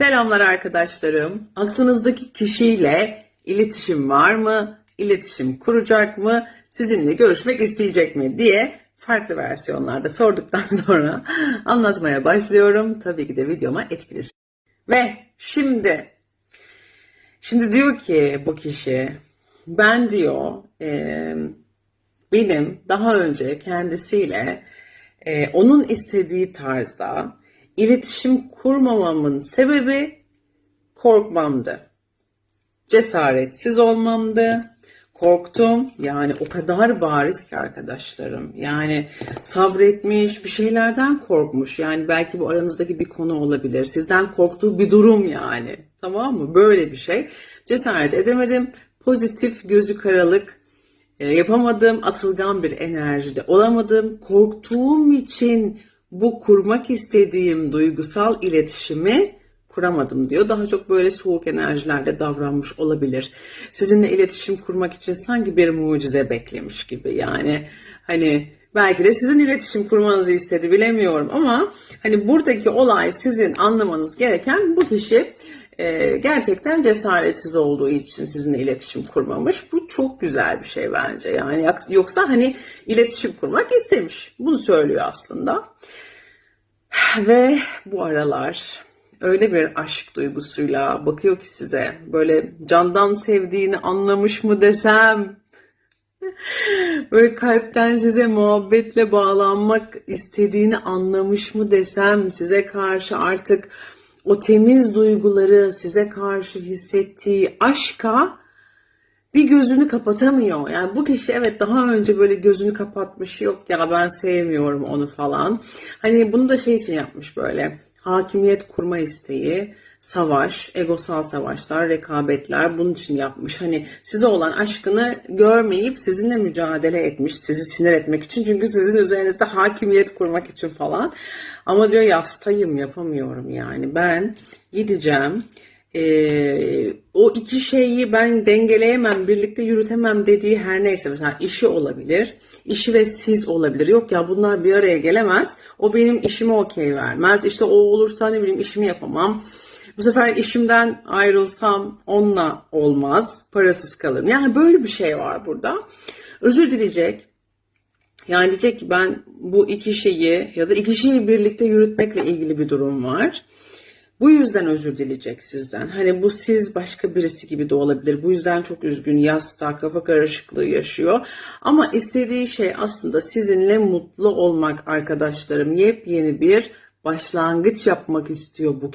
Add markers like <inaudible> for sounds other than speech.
Selamlar arkadaşlarım. Aklınızdaki kişiyle iletişim var mı? İletişim kuracak mı? Sizinle görüşmek isteyecek mi diye farklı versiyonlarda sorduktan <laughs> sonra anlatmaya başlıyorum. Tabii ki de videoma etkili. Ve şimdi şimdi diyor ki bu kişi ben diyor e, benim daha önce kendisiyle e, onun istediği tarzda iletişim kurmamamın sebebi korkmamdı. Cesaretsiz olmamdı. Korktum. Yani o kadar bariz ki arkadaşlarım. Yani sabretmiş, bir şeylerden korkmuş. Yani belki bu aranızdaki bir konu olabilir. Sizden korktuğu bir durum yani. Tamam mı? Böyle bir şey. Cesaret edemedim. Pozitif, gözü karalık, e, yapamadığım atılgan bir enerjide olamadım. Korktuğum için bu kurmak istediğim duygusal iletişimi kuramadım diyor. Daha çok böyle soğuk enerjilerle davranmış olabilir. Sizinle iletişim kurmak için sanki bir mucize beklemiş gibi. Yani hani belki de sizin iletişim kurmanızı istedi bilemiyorum ama hani buradaki olay sizin anlamanız gereken bu kişi e, gerçekten cesaretsiz olduğu için sizinle iletişim kurmamış. Bu çok güzel bir şey bence. Yani yoksa hani iletişim kurmak istemiş. Bunu söylüyor aslında. Ve bu aralar öyle bir aşk duygusuyla bakıyor ki size. Böyle candan sevdiğini anlamış mı desem. <laughs> Böyle kalpten size muhabbetle bağlanmak istediğini anlamış mı desem. Size karşı artık o temiz duyguları size karşı hissettiği aşka bir gözünü kapatamıyor. Yani bu kişi evet daha önce böyle gözünü kapatmış yok ya ben sevmiyorum onu falan. Hani bunu da şey için yapmış böyle hakimiyet kurma isteği, savaş, egosal savaşlar, rekabetler bunun için yapmış. Hani size olan aşkını görmeyip sizinle mücadele etmiş, sizi sinir etmek için. Çünkü sizin üzerinizde hakimiyet kurmak için falan. Ama diyor yastayım yapamıyorum yani. Ben gideceğim ee, o iki şeyi ben dengeleyemem, birlikte yürütemem dediği her neyse mesela işi olabilir, işi ve siz olabilir. Yok ya bunlar bir araya gelemez. O benim işime okey vermez. İşte o olursa ne bileyim işimi yapamam. Bu sefer işimden ayrılsam onunla olmaz. Parasız kalırım. Yani böyle bir şey var burada. Özür dileyecek. Yani diyecek ki ben bu iki şeyi ya da iki şeyi birlikte yürütmekle ilgili bir durum var. Bu yüzden özür dileyecek sizden. Hani bu siz başka birisi gibi de olabilir. Bu yüzden çok üzgün, yasta, kafa karışıklığı yaşıyor. Ama istediği şey aslında sizinle mutlu olmak arkadaşlarım. Yepyeni bir başlangıç yapmak istiyor bu kişi.